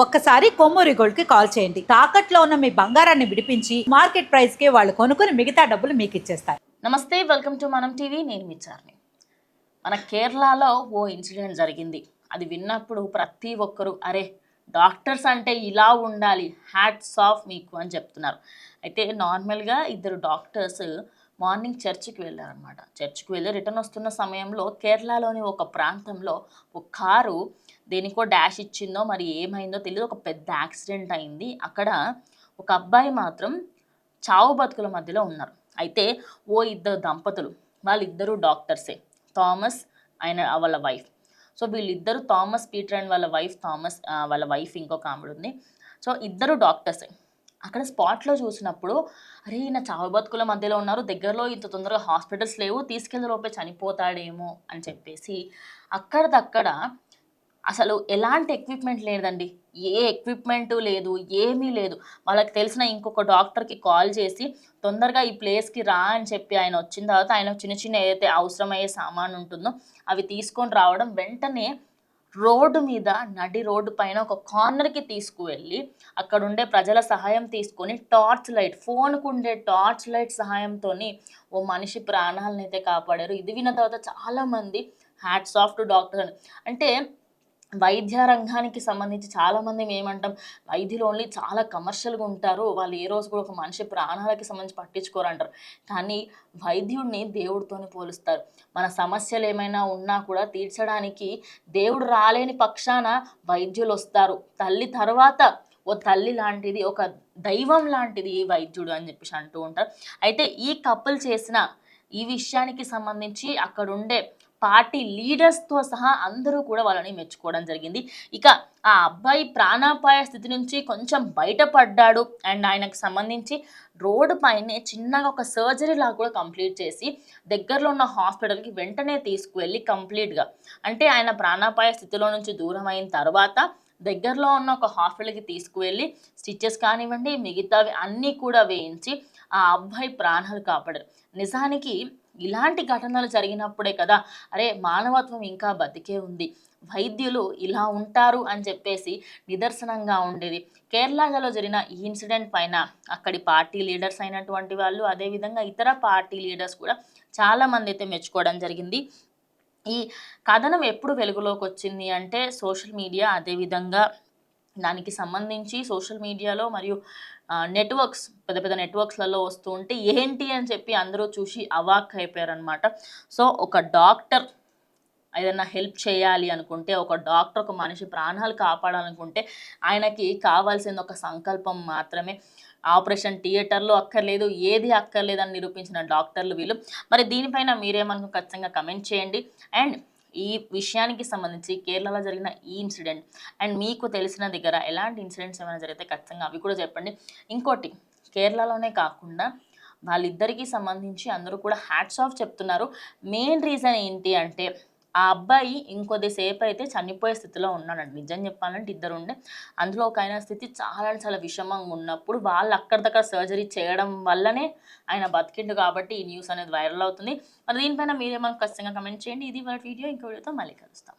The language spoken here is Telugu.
ఒక్కసారి కొమ్మూరి గోల్డ్కి కాల్ చేయండి. తాకట్లో ఉన్న మీ బంగారాన్ని విడిపించి మార్కెట్ ప్రైస్కి వాళ్ళు కొనుక్కుని మిగతా డబ్బులు మీకు ఇచ్చేస్తారు. నమస్తే వెల్కమ్ టు మనం టీవీ. నేను మిచ్చార్ని మన కేరళలో ఓ ఇన్సిడెంట్ జరిగింది. అది విన్నప్పుడు ప్రతి ఒక్కరు అరే డాక్టర్స్ అంటే ఇలా ఉండాలి హ్యాట్స్ ఆఫ్ మీకు అని చెప్తున్నారు. అయితే నార్మల్గా ఇద్దరు డాక్టర్స్ మార్నింగ్ చర్చికి వెళ్ళారనమాట చర్చికి వెళ్ళి రిటర్న్ వస్తున్న సమయంలో కేరళలోని ఒక ప్రాంతంలో ఒక కారు దేనికో డాష్ ఇచ్చిందో మరి ఏమైందో తెలియదు ఒక పెద్ద యాక్సిడెంట్ అయింది. అక్కడ ఒక అబ్బాయి మాత్రం చావు బతుకుల మధ్యలో ఉన్నారు. అయితే ఓ ఇద్దరు దంపతులు వాళ్ళిద్దరూ డాక్టర్సే. థామస్ ఆయన వాళ్ళ వైఫ్. సో వీళ్ళిద్దరు థామస్ పీటర్ అండ్ వాళ్ళ వైఫ్ థామస్ వాళ్ళ వైఫ్ ఇంకొక ఆమెడు ఉంది. సో ఇద్దరు డాక్టర్సే. అక్కడ స్పాట్లో చూసినప్పుడు అరే ఈయన చావు బతుకుల మధ్యలో ఉన్నారు. దగ్గరలో ఇంత తొందరగా హాస్పిటల్స్ లేవు. తీసుకెళ్ళే లోపే చనిపోతాడేమో అని చెప్పేసి అక్కడదక్కడ అసలు ఎలాంటి ఎక్విప్మెంట్ లేదండి. ఏ ఎక్విప్మెంట్ లేదు ఏమీ లేదు. వాళ్ళకి తెలిసిన ఇంకొక డాక్టర్కి కాల్ చేసి తొందరగా ఈ ప్లేస్కి రా అని చెప్పి ఆయన వచ్చిన తర్వాత ఆయన చిన్న చిన్న ఏదైతే అవసరమయ్యే సామాన్ ఉంటుందో అవి తీసుకొని రావడం వెంటనే రోడ్డు మీద నడి రోడ్డు పైన ఒక కార్నర్కి తీసుకువెళ్ళి అక్కడ ఉండే ప్రజల సహాయం తీసుకొని టార్చ్ లైట్ ఫోన్కు ఉండే టార్చ్ లైట్ సహాయంతో ఓ మనిషి ప్రాణాలను అయితే కాపాడారు. ఇది విన్న తర్వాత చాలామంది హ్యాట్స్ ఆఫ్ టు డాక్టర్ అంటే వైద్య రంగానికి సంబంధించి చాలామంది ఏమంటాం వైద్యులు ఓన్లీ చాలా కమర్షియల్గా ఉంటారు. వాళ్ళు ఏ రోజు కూడా ఒక మనిషి ప్రాణాలకి సంబంధించి పట్టించుకోరు అంటారు కానీ వైద్యుడిని దేవుడితోని పోలుస్తారు. మన సమస్యలు ఏమైనా ఉన్నా కూడా తీర్చడానికి దేవుడు రాలేని పక్షాన వైద్యులు వస్తారు. తల్లి తర్వాత ఓ తల్లి లాంటిది ఒక దైవం లాంటిది ఈ వైద్యుడు అని చెప్పేసి అంటూ ఉంటారు. అయితే ఈ కపుల్ చేసిన ఈ విషయానికి సంబంధించి అక్కడుండే పార్టీ లీడర్స్తో సహా అందరూ కూడా వాళ్ళని మెచ్చుకోవడం జరిగింది. ఇక ఆ అబ్బాయి ప్రాణాపాయ స్థితి నుంచి కొంచెం బయటపడ్డాడు. అండ్ ఆయనకు సంబంధించి రోడ్డు పైనే చిన్నగా ఒక సర్జరీ లాగా కూడా కంప్లీట్ చేసి దగ్గరలో ఉన్న హాస్పిటల్కి వెంటనే తీసుకువెళ్ళి కంప్లీట్గా అంటే ఆయన ప్రాణాపాయ స్థితిలో నుంచి దూరం అయిన తర్వాత దగ్గరలో ఉన్న ఒక హాస్పిటల్కి తీసుకువెళ్ళి స్టిచ్చెస్ కానివ్వండి మిగతావి అన్నీ కూడా వేయించి ఆ అబ్బాయి ప్రాణాలు కాపాడారు. నిజానికి ఇలాంటి ఘటనలు జరిగినప్పుడే కదా అరే మానవత్వం ఇంకా బతికే ఉంది. వైద్యులు ఇలా ఉంటారు అని చెప్పేసి నిదర్శనంగా ఉండేది. కేరళలో జరిగిన ఈ ఇన్సిడెంట్ పైన అక్కడి పార్టీ లీడర్స్ అయినటువంటి వాళ్ళు అదేవిధంగా ఇతర పార్టీ లీడర్స్ కూడా చాలామంది అయితే మెచ్చుకోవడం జరిగింది. ఈ కథనం ఎప్పుడు వెలుగులోకి వచ్చింది అంటే సోషల్ మీడియా అదేవిధంగా దానికి సంబంధించి సోషల్ మీడియాలో మరియు నెట్వర్క్స్ పెద్ద పెద్ద నెట్వర్క్స్లలో వస్తూ ఉంటే ఏంటి అని చెప్పి అందరూ చూసి అవాక్ అయిపోయారనమాట సో ఒక డాక్టర్ ఏదైనా హెల్ప్ చేయాలి అనుకుంటే ఒక డాక్టర్ ఒక మనిషి ప్రాణాలు కాపాడాలనుకుంటే ఆయనకి కావాల్సింది ఒక సంకల్పం మాత్రమే. ఆపరేషన్ థియేటర్లో అక్కర్లేదు ఏది అక్కర్లేదని నిరూపించిన డాక్టర్లు వీళ్ళు. మరి దీనిపైన మీరేమనుకో ఖచ్చితంగా కమెంట్ చేయండి. అండ్ ఈ విషయానికి సంబంధించి కేరళలో జరిగిన ఈ ఇన్సిడెంట్ అండ్ మీకు తెలిసిన దగ్గర ఎలాంటి ఇన్సిడెంట్స్ ఏమైనా జరిగితే ఖచ్చితంగా అవి కూడా చెప్పండి. ఇంకోటి కేరళలోనే కాకుండా వాళ్ళిద్దరికీ సంబంధించి అందరూ కూడా హ్యాట్స్ ఆఫ్ చెప్తున్నారు. మెయిన్ రీజన్ ఏంటి అంటే ఆ అబ్బాయి ఇంకొద్దిసేపు అయితే చనిపోయే స్థితిలో ఉన్నాడండి. నిజం చెప్పాలంటే ఇద్దరు ఉండే అందులో ఒక ఆయన స్థితి చాలా అంటే చాలా విషమంగా ఉన్నప్పుడు వాళ్ళు అక్కడిదక్కడ సర్జరీ చేయడం వల్లనే ఆయన బతికిండు కాబట్టి ఈ న్యూస్ అనేది వైరల్ అవుతుంది. మరి దీనిపైన మీరేమన్నా ఖచ్చితంగా కమెంట్ చేయండి. ఇది వాళ్ళ వీడియో. ఇంకో వీడియోతో మళ్ళీ కలుస్తాం.